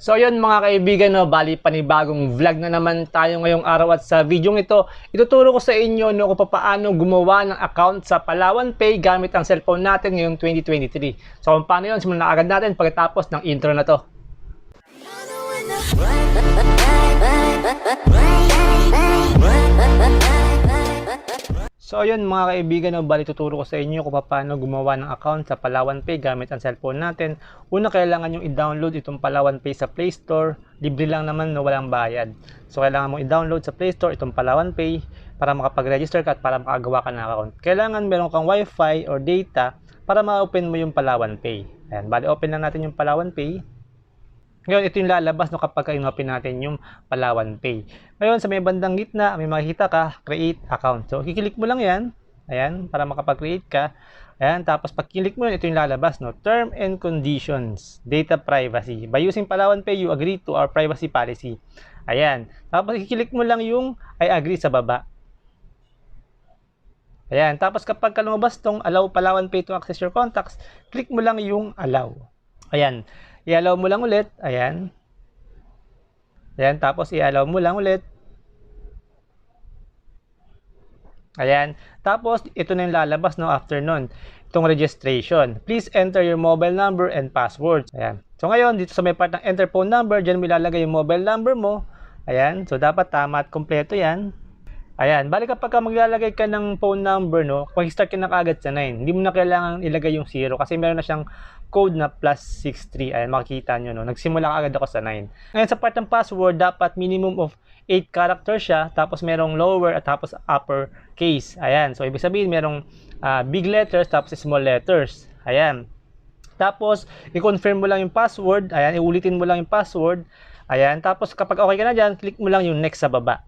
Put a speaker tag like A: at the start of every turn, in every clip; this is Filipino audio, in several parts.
A: So yun mga kaibigan, no, bali panibagong vlog na naman tayo ngayong araw at sa video ito, ituturo ko sa inyo no, kung paano gumawa ng account sa Palawan Pay gamit ang cellphone natin ngayong 2023. So kung paano yun, simulan na agad natin pagkatapos ng intro na to. So ayun mga kaibigan, no, bali tuturo ko sa inyo kung paano gumawa ng account sa Palawan Pay gamit ang cellphone natin. Una, kailangan yung i-download itong Palawan Pay sa Play Store. Libre lang naman, no, walang bayad. So kailangan mong i-download sa Play Store itong Palawan Pay para makapag-register ka at para makagawa ka ng account. Kailangan meron kang wifi or data para ma-open mo yung Palawan Pay. Ayan, bali open lang natin yung Palawan Pay. Ngayon, ito yung lalabas no, kapag in-open natin yung Palawan Pay. Ngayon, sa may bandang gitna, may makikita ka, create account. So, kiklik mo lang yan. Ayan, para makapag-create ka. Ayan, tapos pag kilik mo yan, ito yung lalabas, no? Term and conditions, data privacy. By using Palawan Pay, you agree to our privacy policy. Ayan. Tapos kiklik mo lang yung I agree sa baba. Ayan. Tapos kapag ka lumabas tong allow Palawan Pay to access your contacts, click mo lang yung allow. Ayan. I-allow mo lang ulit. Ayan. Ayan. Tapos i-allow mo lang ulit. Ayan. Tapos, ito na yung lalabas no, after nun. Itong registration. Please enter your mobile number and password. Ayan. So, ngayon, dito sa may part ng enter phone number, dyan mo ilalagay yung mobile number mo. Ayan. So, dapat tama at kompleto yan. Ayan, bali kapag ka maglalagay ka ng phone number, no, kung start ka na kaagad sa 9, hindi mo na kailangan ilagay yung 0 kasi meron na siyang code na plus 63. Ayan, makikita nyo, no, nagsimula kaagad ako sa 9. Ngayon, sa part ng password, dapat minimum of 8 characters siya, tapos merong lower at tapos upper case. Ayan, so ibig sabihin merong ah, big letters tapos small letters. Ayan. Tapos, i-confirm mo lang yung password. Ayan, iulitin mo lang yung password. Ayan, tapos kapag okay ka na dyan, click mo lang yung next sa baba.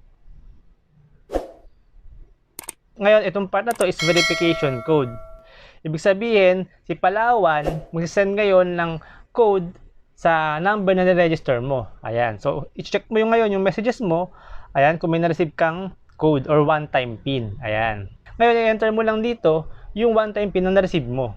A: Ngayon, itong part na to is verification code. Ibig sabihin, si Palawan, mag-send ngayon ng code sa number na niregister mo. Ayan. So, i-check mo yung ngayon yung messages mo. Ayan, kung may na-receive kang code or one-time PIN. Ayan. Ngayon, i-enter mo lang dito yung one-time PIN na na-receive mo.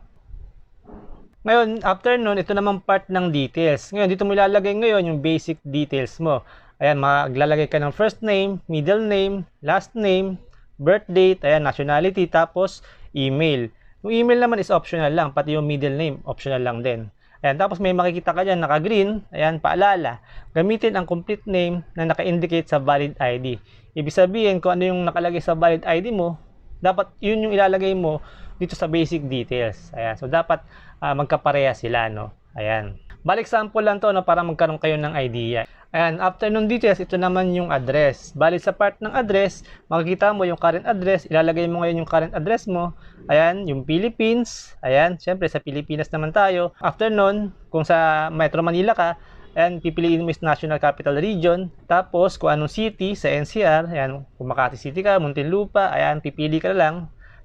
A: Ngayon, after nun, ito namang part ng details. Ngayon, dito mo ilalagay ngayon yung basic details mo. Ayan, maglalagay ka ng first name, middle name, last name, birth date, ayan, nationality, tapos email. Yung email naman is optional lang, pati yung middle name, optional lang din. Ayan, tapos may makikita ka dyan, naka-green, ayan, paalala. Gamitin ang complete name na naka-indicate sa valid ID. Ibig sabihin, kung ano yung nakalagay sa valid ID mo, dapat yun yung ilalagay mo dito sa basic details. Ayan, so dapat ah, magkapareha sila, no? Ayan. Balik sample lang to no, para magkaroon kayo ng idea. Ayan, after nung details, ito naman yung address. Balik sa part ng address, makikita mo yung current address, ilalagay mo ngayon yung current address mo. Ayan, yung Philippines. Ayan, syempre sa Pilipinas naman tayo. After nun, kung sa Metro Manila ka, ayan, pipiliin mo is National Capital Region. Tapos, kung anong city sa NCR, ayan, kung Makati City ka, Muntinlupa, ayan, pipili ka na lang.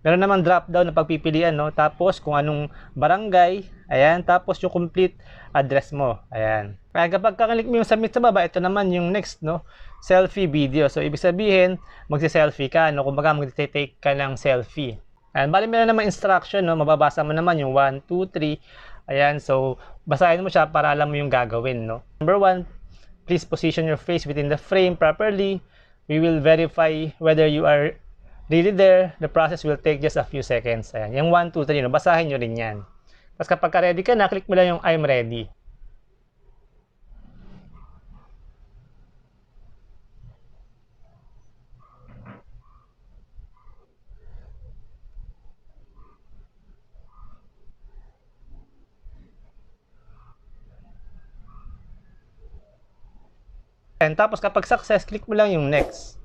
A: Meron naman drop down na pagpipilian, no? Tapos, kung anong barangay, ayan, tapos yung complete address mo. Ayan. Kaya kapag kakalik mo yung submit sa baba, ito naman yung next, no? Selfie video. So, ibig sabihin, magsi-selfie ka, no? Kumbaga, magti-take ka ng selfie. Ayan, bali meron naman instruction, no? Mababasa mo naman yung 1, 2, 3. Ayan, so, basahin mo siya para alam mo yung gagawin, no? Number 1, please position your face within the frame properly. We will verify whether you are really there. The process will take just a few seconds. Ayan, yung 1, 2, 3, no? Basahin nyo rin yan. Tapos kapag ka-ready ka na, click mo lang yung I'm ready. And tapos kapag success, click mo lang yung next.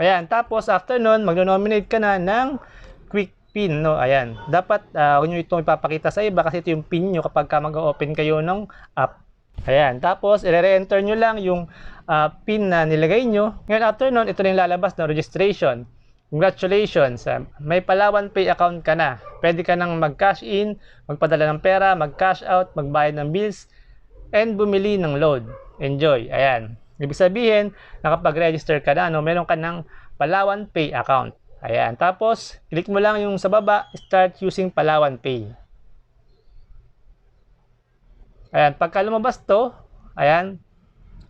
A: Ayan, tapos after nun, magno-nominate ka na ng quick pin, no? Ayan. Dapat uh, huwag nyo itong ipapakita sa iba kasi ito yung pin nyo kapag ka mag-open kayo ng app. Ayan, tapos i-re-enter nyo lang yung ah, pin na nilagay nyo. Ngayon after nun, ito na yung lalabas na registration. Congratulations! may Palawan Pay account ka na. Pwede ka nang mag-cash in, magpadala ng pera, mag-cash out, magbayad ng bills, and bumili ng load. Enjoy! Ayan. Ibig sabihin, nakapag-register ka na, no? meron ka ng Palawan Pay account. Ayan. Tapos, click mo lang yung sa baba, start using Palawan Pay. Ayan. Pagka lumabas to, ayan,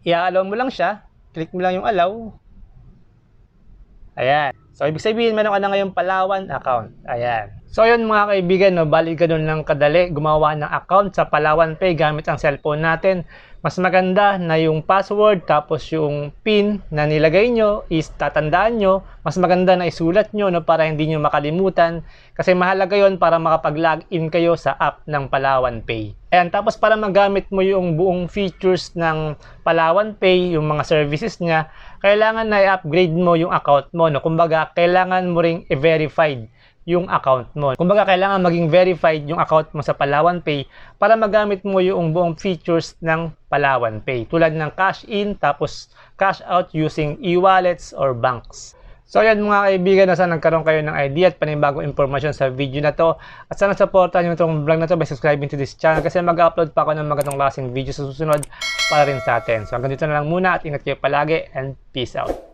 A: i-allow mo lang siya. Click mo lang yung allow. Ayan. So, ibig sabihin, meron ka na ngayong Palawan account. Ayan. So, yun mga kaibigan, no, bali ganun lang kadali gumawa ng account sa Palawan Pay gamit ang cellphone natin. Mas maganda na yung password tapos yung PIN na nilagay nyo is tatandaan nyo. Mas maganda na isulat nyo no, para hindi nyo makalimutan. Kasi mahalaga yon para makapag-login kayo sa app ng Palawan Pay. Ayan, tapos para magamit mo yung buong features ng Palawan Pay, yung mga services niya, kailangan na i-upgrade mo yung account mo. No? Kumbaga, kailangan mo ring i-verified yung account mo. Kumbaga, kailangan maging verified yung account mo sa Palawan Pay para magamit mo yung buong features ng Palawan Pay. Tulad ng cash in, tapos cash out using e-wallets or banks. So yan mga kaibigan, na sana nagkaroon kayo ng idea at panibagong informasyon sa video na to. At sana supportan nyo itong vlog na to by subscribing to this channel kasi mag-upload pa ako ng magandang klaseng video sa susunod para rin sa atin. So hanggang dito na lang muna at ingat kayo palagi and peace out.